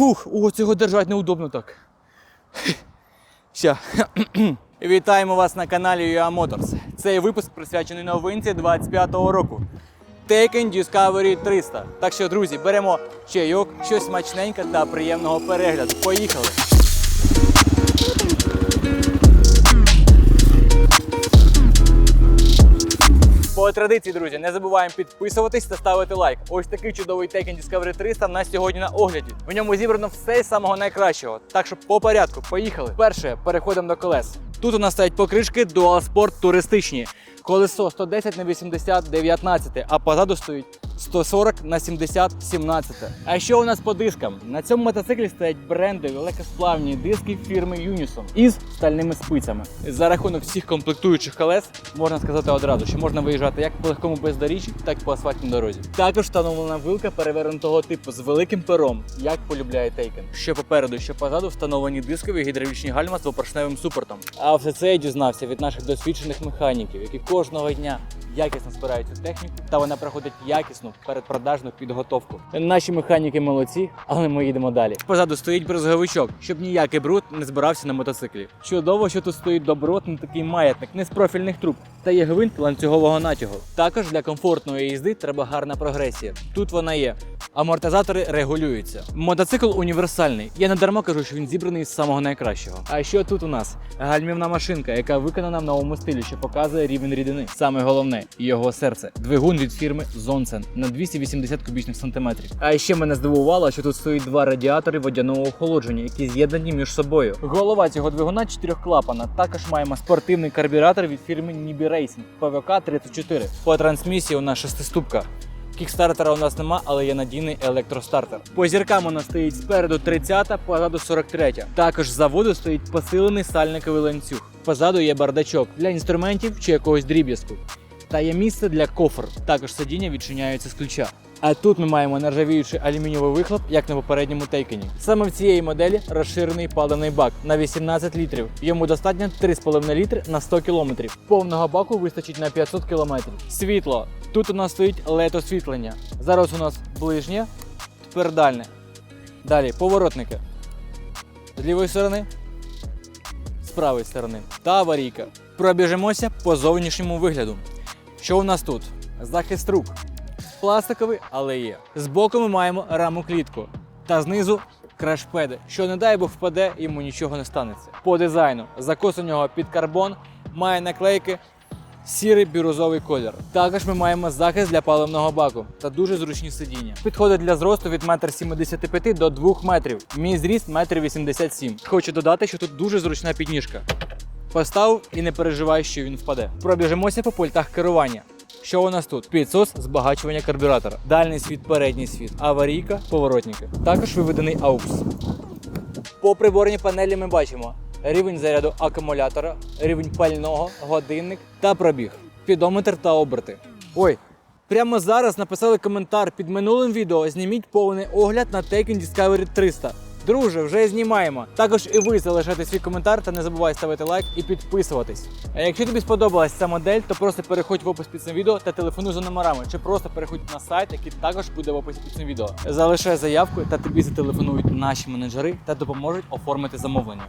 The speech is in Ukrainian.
Фух, о, цього держати неудобно так. Все. Вітаємо вас на каналі UA Motors. Цей випуск присвячений новинці 25-го року. Taken Discovery 300. Так що, друзі, беремо чайок, щось смачненьке та приємного перегляду. Поїхали! По традиції, друзі, не забуваємо підписуватись та ставити лайк. Ось такий чудовий Tekken Discovery 300 на сьогодні на огляді. В ньому зібрано все з самого найкращого. Так що по порядку, поїхали. Перше, переходимо до колес. Тут у нас стоять покришки Dual туристичні. Колесо 110 на 80 19, а позаду стоїть 140 на 70 17. А що у нас по дискам? На цьому мотоциклі стоять брендові легкосплавні диски фірми Unison із стальними спицями. За рахунок всіх комплектуючих колес можна сказати одразу, що можна виїжджати як по легкому бездоріжжі, так і по асфальтній дорозі. Також встановлена вилка перевернутого типу з великим пером, як полюбляє Тейкен. Що попереду, що позаду встановлені дискові гідравлічні гальма з опоршневим супортом. А все це я дізнався від наших досвідчених механіків, які кожного дня якісно збирають цю техніку, та вона проходить якісну передпродажну підготовку. Наші механіки молодці, але ми їдемо далі. Позаду стоїть брезговичок, щоб ніякий бруд не збирався на мотоциклі. Чудово, що тут стоїть добротний такий маятник, не з профільних труб. Та є гвинт ланцюгового натягу. Також для комфортної їзди треба гарна прогресія. Тут вона є. Амортизатори регулюються. Мотоцикл універсальний. Я не дарма кажу, що він зібраний з самого найкращого. А що тут у нас? Гальмівна машинка, яка виконана в новому стилі, що показує рівень рідини. Саме головне його серце. Двигун від фірми Zonsen на 280 кубічних сантиметрів. А ще мене здивувало, що тут стоїть два радіатори водяного охолодження, які з'єднані між собою. Голова цього двигуна чотирьохклапана. Також маємо спортивний карбюратор від фірми Nibi Racing ПВК 34. По трансмісії у нас шестиступка. Кікстартера у нас нема, але є надійний електростартер. По зіркам у нас стоїть спереду 30, позаду 43. Також з заводу стоїть посилений сальниковий ланцюг. Позаду є бардачок для інструментів чи якогось дріб'язку. Та є місце для кофр. Також сидіння відчиняються з ключа. А тут ми маємо нержавіючий алюмінієвий вихлоп, як на попередньому тейкені. Саме в цієї моделі розширений паливний бак на 18 літрів. Йому достатньо 3,5 літри на 100 кілометрів. Повного баку вистачить на 500 кілометрів. Світло. Тут у нас стоїть LED освітлення. Зараз у нас ближнє, тепер дальне. Далі поворотники. З лівої сторони, з правої сторони. Та аварійка. Пробіжимося по зовнішньому вигляду. Що у нас тут? Захист рук. Пластиковий, але є. Збоку ми маємо раму клітку. Та знизу крашпеди. Що не дай Бог впаде, йому нічого не станеться. По дизайну закос у нього під карбон, має наклейки. Сірий бірузовий колір. Також ми маємо захист для паливного баку та дуже зручні сидіння. Підходить для зросту від 1,75 м до 2 метрів. Мій зріст 1,87 м. Хочу додати, що тут дуже зручна підніжка. Поставив і не переживай, що він впаде. Пробіжимося по пультах керування. Що у нас тут? Підсос збагачування карбюратора, дальний світ, передній світ, аварійка, поворотники. Також виведений AUX. По приборній панелі ми бачимо рівень заряду акумулятора, рівень пального, годинник та пробіг, підометр та оберти. Ой, прямо зараз написали коментар під минулим відео. Зніміть повний огляд на Taken Discovery 300. Друже, вже знімаємо. Також і ви залишайте свій коментар та не забувай ставити лайк і підписуватись. А якщо тобі сподобалась ця модель, то просто переходь в опис під цим відео та телефонуй за номерами, чи просто переходь на сайт, який також буде в описі під цим відео. Залишай заявку та тобі зателефонують наші менеджери та допоможуть оформити замовлення.